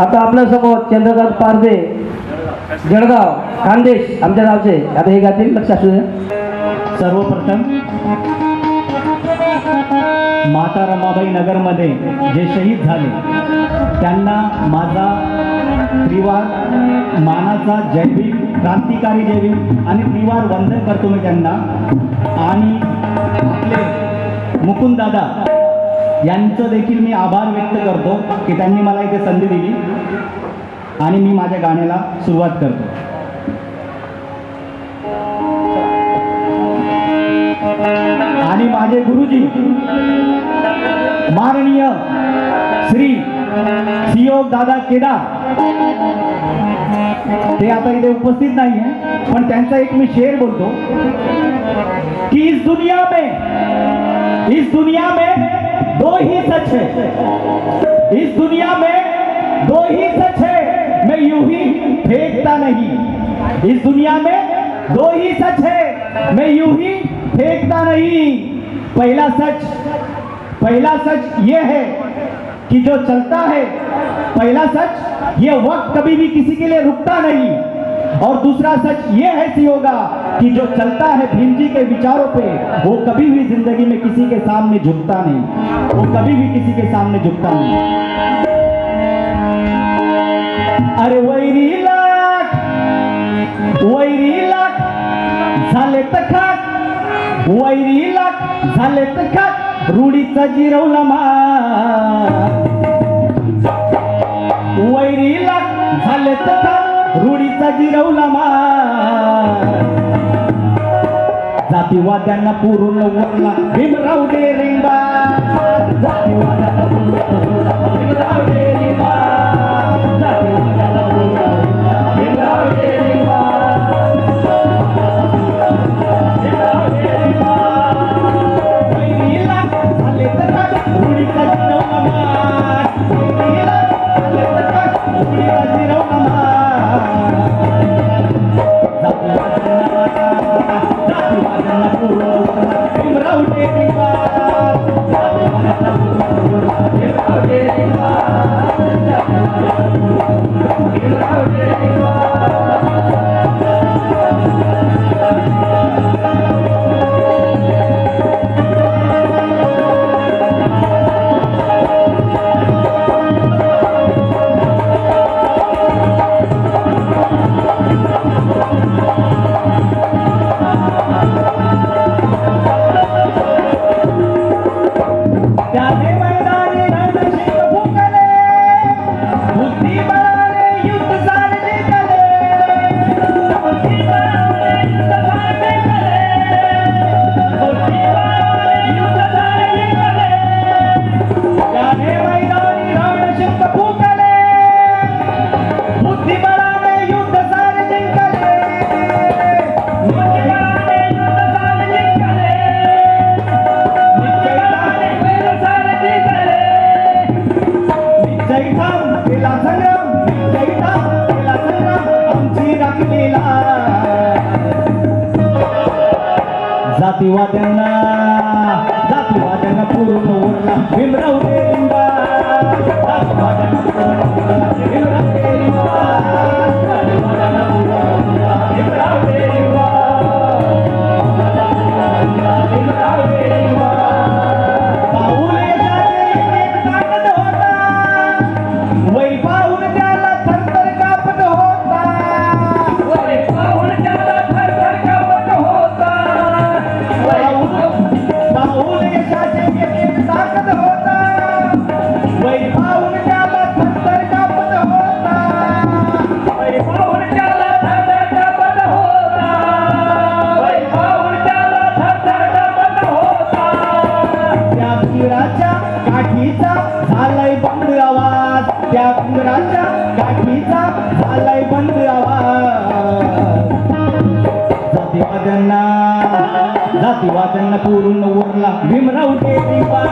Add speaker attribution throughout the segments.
Speaker 1: आता आपल्यासमोर चंद्रकांत पारदे जळगाव खानदेश आमच्या गावचे. आता हे गातील लक्ष असू द्या
Speaker 2: सर्वप्रथम माता रमाबाई नगरमध्ये जे शहीद झाले त्यांना माझा त्रिवार मानाचा जैविक क्रांतिकारी जैविक आणि त्रिवार वंदन करतो मी त्यांना. आणि आपले मुकुंददादा यांचं देखील मी आभार व्यक्त करतो की त्यांनी मला इथे संधी दिली आणि मी माझ्या गाण्याला सुरुवात करतो. आणि माझे गुरुजी माननीय श्री सियोग दादा केदार ते आता इथे उपस्थित नाही आहे पण त्यांचा एक मी शेर बोलतो की इस दुनिया में इस दुनिया में ही सच है। इस दुनिया में दो ही सच है। मैं यूँ ही फेंकता नहीं। इस दुनिया में दो ही सच है। मैं यूँ ही फेंकता नहीं। पहला सच पहला सच ये है कि जो चलता है, पहला सच ये वक्त कभी भी किसी के लिए रुकता नहीं। और दूसरा सच ये है होगा कि जो चलता है भीम जी के विचारों पे वो कभी भी जिंदगी में किसी के सामने झुकता नहीं। वो कभी भी किसी के सामने झुकता नहीं। अरे वैरी लाख वैरी लाख झाले तर खाक वैरी लाख झाले तर खाक जिरवला मा। वैरी लाख झाले तर खाक रूढीचा जिरवला मा जातीवाद्यांना पुरून वरला भीमराव डेरिंबा जातीवाद्यांना पूर्ण जातीवाद्यांना जातीवाद्यांना पूर्ण उरला भीमराव डेरिंबा जातीवाद्यांना पूर्ण उरला भीमराव डेरिंबा जातीवाद्यांना पूर्ण त्या उंदराच्या गाठीचा झालाय बंद जातीवाद्यांना जातीवाद्यांना पूर्ण उरला भीमराव देवा.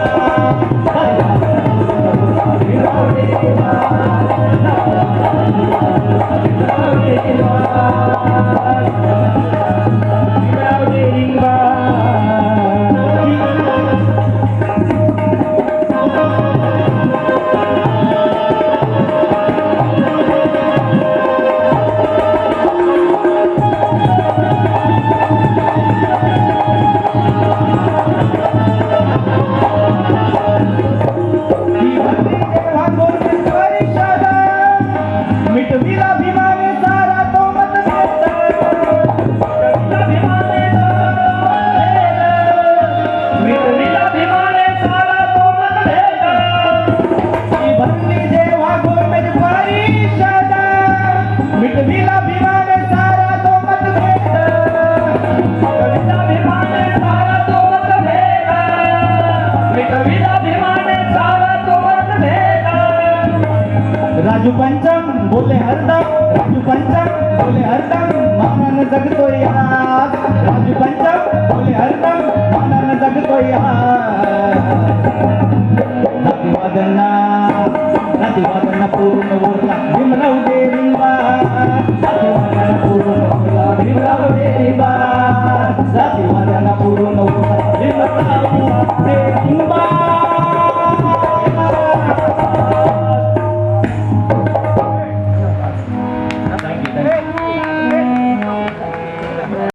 Speaker 2: पंचम बोले हरदम राजू पंचम बोले हरदम मानानं जगतोय आज राजू पंचम बोले हरदम मानानं जगतोय आज नातीवादना नातीवादना पूर्ण बोलला भीमराव